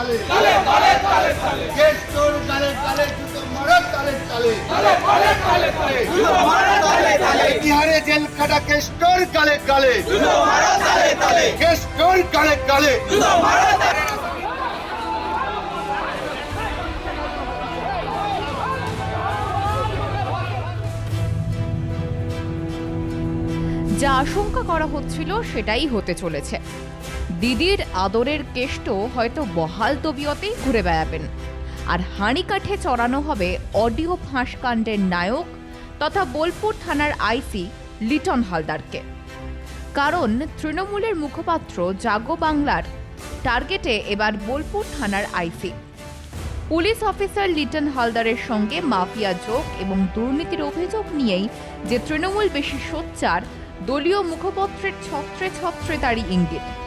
তালে তালে তালে তালে তালে কেষ্টর গালে গালে জুতো মারো তালে তালে তালে তালে তালে তালে জুতো মারো তালে তালে বিহারে জেল খাটা কেষ্টর গালে গালে জুতো মারো তালে তালে কেষ্টর গালে গালে জুতো মারো তালে যা আশঙ্কা করা হচ্ছিল সেটাই হতে চলেছে। দিদির আদরের কেষ্ট হয়তো বহাল তবিয়তেই ঘুরে বেড়াবেন। আর হাঁড়িকাঠে চড়ানো হবে অডিও ফাঁসকাণ্ডের নায়ক তথা বোলপুর থানার আইসি লিটন হালদারকে। কারণ তৃণমূলের মুখপাত্র জাগো বাংলার টার্গেটে এবার বোলপুর থানার আইসি। পুলিশ অফিসার লিটন হালদারের সঙ্গে মাফিয়া যোগ এবং দুর্নীতির অভিযোগ নিয়েই যে তৃণমূল বেশি সোচ্চার দলীয় মুখপত্রের ছত্রে ছত্রে তারই ইঙ্গিত।